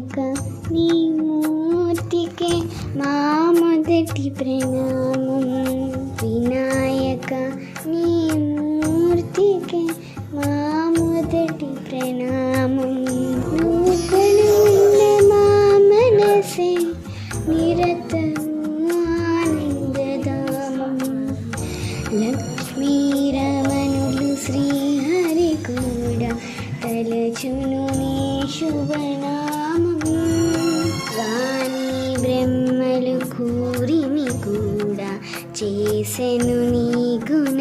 కనుక నీ మూర్తికే మా మొదటి ప్రణామం. వినాయక నీ మూర్తికే మా మొదటి ప్రణామం. నూతనున్న మా నిరతము ఆనందదామం లక్ష్మీరమ శుభనామము వాణి బ్రహ్మలు కూరిమి కూడా చేసెను నీ గుణ.